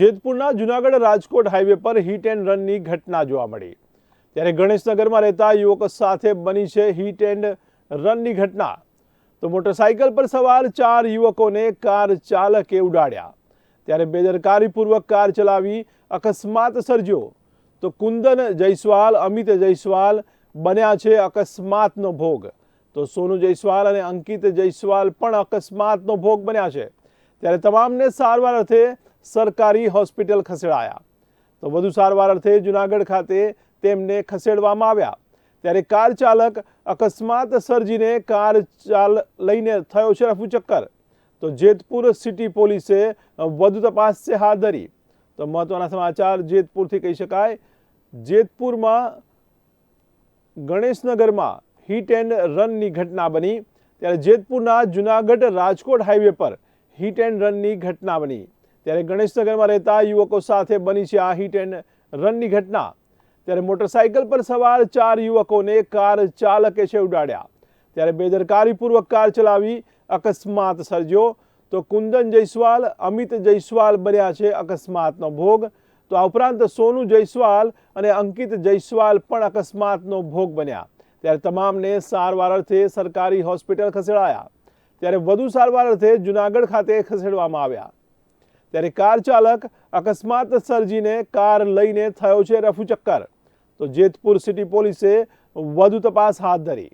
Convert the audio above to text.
જેતપુરના Junagadh Rajkot highway પર hit and રનની ઘટના જોવા મળી. ત્યારે ગણેશનગરમાં રહેતા યુવકો સાથે બની છે હિટ એન્ડ રનની ઘટના. તો મોટરસાઇકલ પર સવાર ચાર યુવકોને કાર ચાલકે ઉડાડ્યા. ત્યારે બેદરકારીપૂર્વક કાર ચલાવી અકસ્માત સર્જ્યો. તો કુંદન જયસ્વાલ, અમિત જયસ્વાલ બન્યા છે અકસ્માતનો ભોગ. તો સોનુ જયસ્વાલ અને અંકિત જયસ્વાલ પણ અકસ્માતનો ભોગ બન્યા છે. ત્યારે તમામને સારવાર અર્થે સરકારી હોસ્પિટલ ખસેડાયા. તો વધુ સારવાર અર્થે જુનાગઢ ખાતે તેમને ખસેડવામાં આવ્યા. ત્યારે કાર ચાલક અકસ્માત સર્જીને કાર ચાલ લઈને થયો છે રફુચક્કર તો જેતપુર સિટી પોલીસે વધુ તપાસ છે હાથ ધરી. તો મહત્વના સમાચાર જેતપુરથી કહી શકાય. જેતપુરમાં ગણેશનગરમાં હિટ એન્ડ રનની ઘટના બની. ત્યારે જેતપુરના જુનાગઢ રાજકોટ હાઈવે પર હિટ એન્ડ રનની ઘટના બની. ત્યારે ગણેશનગરમાં રહેતા યુવકો સાથે બની છે આ હિટ એન્ડ રનની ઘટના. ત્યારે મોટરસાઇકલ પર સવાર ચાર યુવકોને કાર ચાલકે છે ઉડાડ્યા. ત્યારે બેદરકારીપૂર્વક કાર ચલાવી અકસ્માત સર્જ્યો. તો કુંદન જયસ્વાલ, અમિત જયસ્વાલ બન્યા છે અકસ્માતનો ભોગ. તો આ ઉપરાંત સોનુ જયસ્વાલ અને અંકિત જયસ્વાલ પણ અકસ્માતનો ભોગ બન્યા. ત્યારે તમામને સારવાર અર્થે સરકારી હોસ્પિટલ ખસેડાયા. ત્યારે વધુ સારવાર અર્થે જુનાગઢ ખાતે ખસેડવામાં આવ્યા. ત્યારે કાર ચાલક અકસ્માત સર્જીને કાર લઈને થયો છે રફુચક્કર. તો જેતપુર સિટી પોલીસે વધુ તપાસ હાથ ધરી.